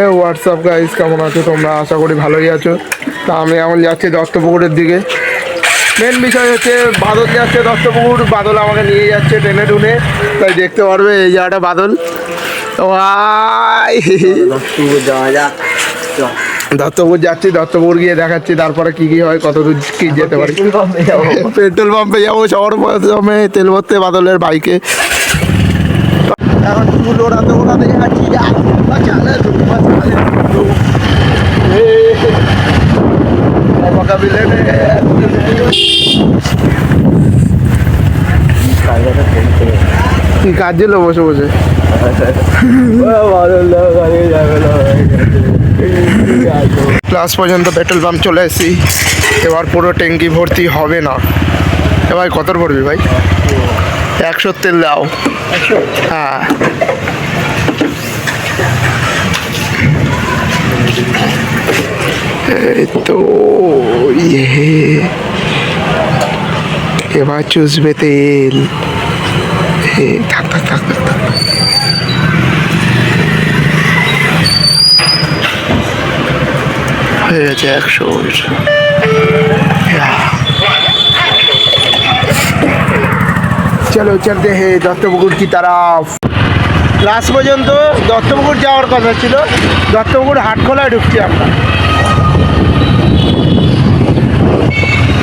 এ WhatsApp guys কেমন আছো তোমরা? আশা করি ভালোই আছো। তা আমি এখন যাচ্ছি দত্তপুকুরের দিকে। মেন বিষয় হচ্ছে বাদল যাচ্ছে দত্তপুকুর। বাদল আমাকে নিয়ে যাচ্ছে ট্রেনে টুনে। তাই দেখতে পারবে এই জায়গাটা বাদল। দত্তপুর যাচ্ছি দত্তপুর গিয়ে দেখাচ্ছি তারপরে কি কি হয় কত দূর কি যেতে পারি। পেট্রোল পাম্পে যাব। প্রথমে তেল ভরতে বাদলের বাইকে এখন চুল ওড়াতে ওড়াতে যাচ্ছি যা, চালে, ধুম্পা চালে। কি কাজ ছিল বসে বসে। ক্লাস পর্যন্ত পেট্রোল পাম্প চলে এসেছি। এবার পুরো ট্যাঙ্কি ভর্তি হবে না। এবার কত ভরবি ভাই? একশো তেল দাও। হ্যাঁ। তো ইয়ে। এবার চুষবে তেল। থাক থাক থাক থাক থাক। হয়ে গেছে একশো। চলো চলতে হে দত্তপুকুর কি তারাফ। লাস্ট পর্যন্ত দত্তপুকুর যাওয়ার কথা ছিল, দত্তপুকুর হাটখোলায় ঢুকছি আমরা।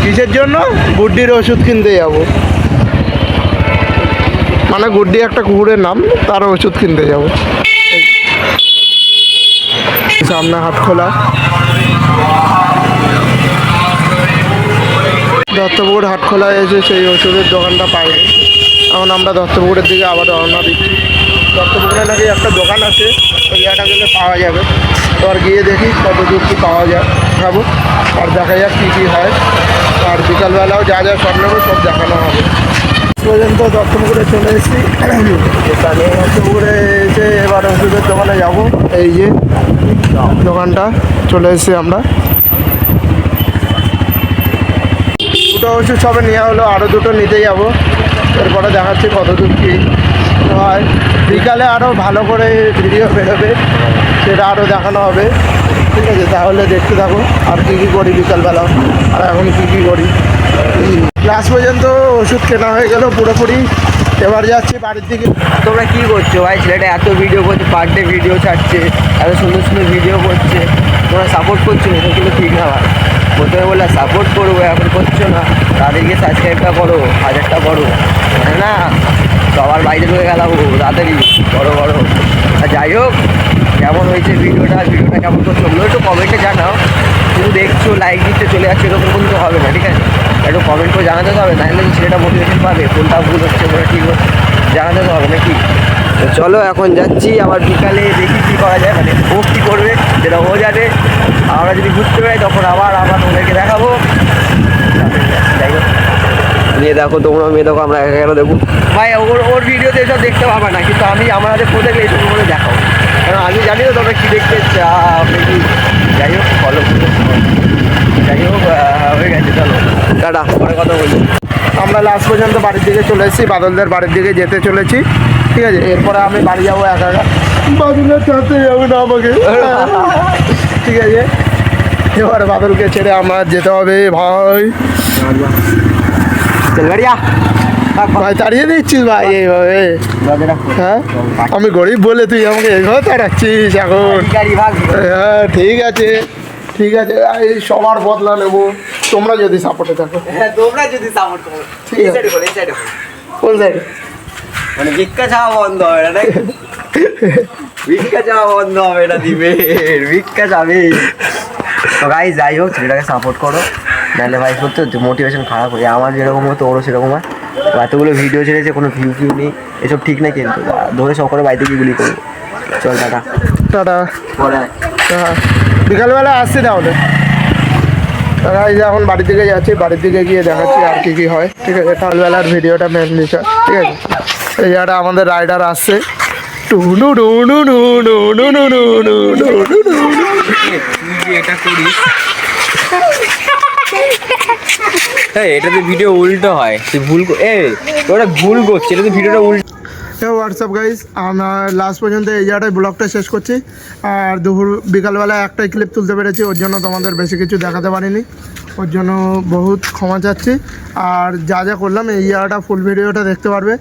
কিসের জন্য? গুড্ডির ওষুধ কিনতে যাব। মানে গুড্ডি একটা কুকুরের নাম, তার ওষুধ কিনতে যাব। সামনে হাটখোলা। দত্তপুকুর হাটখোলায় এসে সেই ওষুধের দোকানটা পাইনি। এখন আমরা দত্তপুকুরের দিকে আবার রওনা দিচ্ছি। দত্তপুকুরে নাকি একটা দোকান আছে, ওই জায়গাটা গেলে পাওয়া যাবে। এবার গিয়ে দেখি কত দূর কী পাওয়া যায় খাব আর দেখা যাক কী কী হয়। আর বিকালবেলাও যা যা সব নেব সব দেখানো হবে। পর্যন্ত দত্তপুকুরে চলে এসেছি। দত্তপুকুরে এসে এবার ওষুধের দোকানে যাব। এই যে দোকানটা, চলে এসেছি আমরা। দুটো ওষুধ সবে নেওয়া হলো আরও দুটো নিতে যাব। এরপরে দেখাচ্ছি কত দূর কী হয়। বিকালে আরও ভালো করে ভিডিও বেরোবে, সেটা আরও দেখানো হবে। ঠিক আছে, তাহলে দেখতে থাকো, আর কী কী করি বিকালবেলা। আর এখন কী কী করি? ক্লাস পর্যন্ত ওষুধ কেনা হয়ে গেল পুরোপুরি। এবার যাচ্ছি বাড়ির দিকে। তোমরা কী করছ? ভাই, ছেলেটা এত ভিডিও করছে পার ডে ভিডিও ছাড়ছে, এত সুন্দর সুন্দর ভিডিও করছে। তোমরা সাপোর্ট করছ, এটা কিন্তু ঠিক না ভাই। প্রথমে বললে সাপোর্ট করব, এখন করছ না। তাদেরকে সাবস্ক্রাইবটা করো, হাজারটা করো। না, সবার বাইরে ঢুকে গেলাম তাড়াতাড়ি বড়ো বড়ো যাই হোক, কেমন হয়েছে ভিডিওটা ভিডিওটা কেমন করছ ওগুলো একটু কমেন্টে জানাও। শুধু দেখছ লাইক দিতে চলে যাচ্ছে, এরকম কিন্তু হবে না, ঠিক আছে? একটু কমেন্ট করে জানাতে হবে, নাহলে ছেলেটা মোটিভেশন পাবে, কোনটা ভুল হচ্ছে, কোনটা ঠিক হচ্ছে, জানাতে হবে নাকি? চলো এখন যাচ্ছি আবার বিকালে দেখি কী করা যায় মানে ও কী করবে যেটা ও যাবে। আমরা যদি ঘুরতে পারি তখন আবার আবার ওদেরকে দেখাবো। নিয়ে দেখো তোমরা মেয়ে দেখো আমরা একা কেন দেখব? ভাই ওর ওর ভিডিওতে এসব দেখতে পাবে না কিন্তু আমি আমার হাতে ফোন দেখলে এইসব করে দেখাবো। কারণ আমি জানি না তোমরা কী দেখতে চাও কি যাই হোক ফলো যাই হোক আহ, হয়ে গেছে চলো টাটা পরে কথা বলি আমরা লাস্ট পর্যন্ত বাড়ির দিকে চলে এসেছি বাদলদের বাড়ির দিকে যেতে চলেছি ঠিক আছে? এরপরে আমি বাড়ি যাব একা একা। বাদলের সাথে যাব না আমাকে। ঠিক আছে? এবার বাদলকে ছেড়ে আমার যেতে হবে ভাই। ভাই তাড়িয়ে দিচ্ছিস ভাই? এইভাবে হ্যাঁ? আমি গরিব বলে তুই আমাকে এইভাবে তাড়াচ্ছিস এখন। হ্যাঁ ঠিক আছে ঠিক আছে। সবার বদলা নেব। তোমরা যদি সাপোর্টে থাকো। হ্যাঁ তোমরা যদি সাপোর্ট করো। ঠিক এই আছে। সাইডে করো এই সাইডে কোন সাইডে মানে ভিক্ষা চাওয়া বন্ধ হবে না ভিক্ষা চাওয়া বন্ধ হবে না দিবে। ভিক্ষা যাবে তো গাই যাই হোক ছেলেটাকে সাপোর্ট করো। নাহলে ভাই সত্যি মোটিভেশন খারাপ হয়ে। আমার যেরকম হতো ওরও সেরকম হয়। এতগুলো ভিডিও ছেড়েছে কোনো ভিউ ফিউ নেই। এসব ঠিক না কিন্তু। ধরে সকলে বাড়িতে গিয়ে গুলি করব। চল টাটা। টাটা। পরে। বিকালবেলা আসছি তাহলে দাদা এখন বাড়ির দিকে যাচ্ছি বাড়ির দিকে গিয়ে দেখাচ্ছি আর কি কি হয় ঠিক আছে সকালবেলার ভিডিওটা মেন বিষয় ঠিক আছে এই জায়গাটা আমাদের রাইডার আসছে টুনু ডুনু ডুনু এটা তো ভিডিও উল্টো হয় তুই ভুল এ ওটা ভুল করছে এটা তো ভিডিওটা উল্টো হ্যাঁ হোয়াটসঅ্যাপ গাইস আমার লাস্ট পর্যন্ত এই জায়গাটায় ব্লগটা শেষ করছি। আর দুপুর, বিকালবেলা একটাই ক্লিপ তুলতে পেরেছি, ওর জন্য তোমাদের বেশি কিছু দেখাতে পারিনি। ওর জন্য বহুত ক্ষমা চাচ্ছি। আর যা যা করলাম, এই জায়গাটা ফুল ভিডিওটা দেখতে পারবে।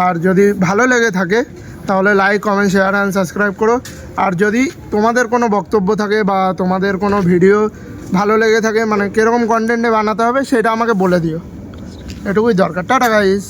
আর যদি ভালো লেগে থাকে, তাহলে like comment share and subscribe করো। আর যদি তোমাদের কোনো বক্তব্য থাকে বা তোমাদের কোনো ভিডিও ভালো লেগে থাকে মানে কীরকম কন্টেন্টে বানাতে হবে, সেটা আমাকে বলে দিও। এটুকুই দরকার। Tata guys